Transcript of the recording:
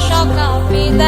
সকা পিতা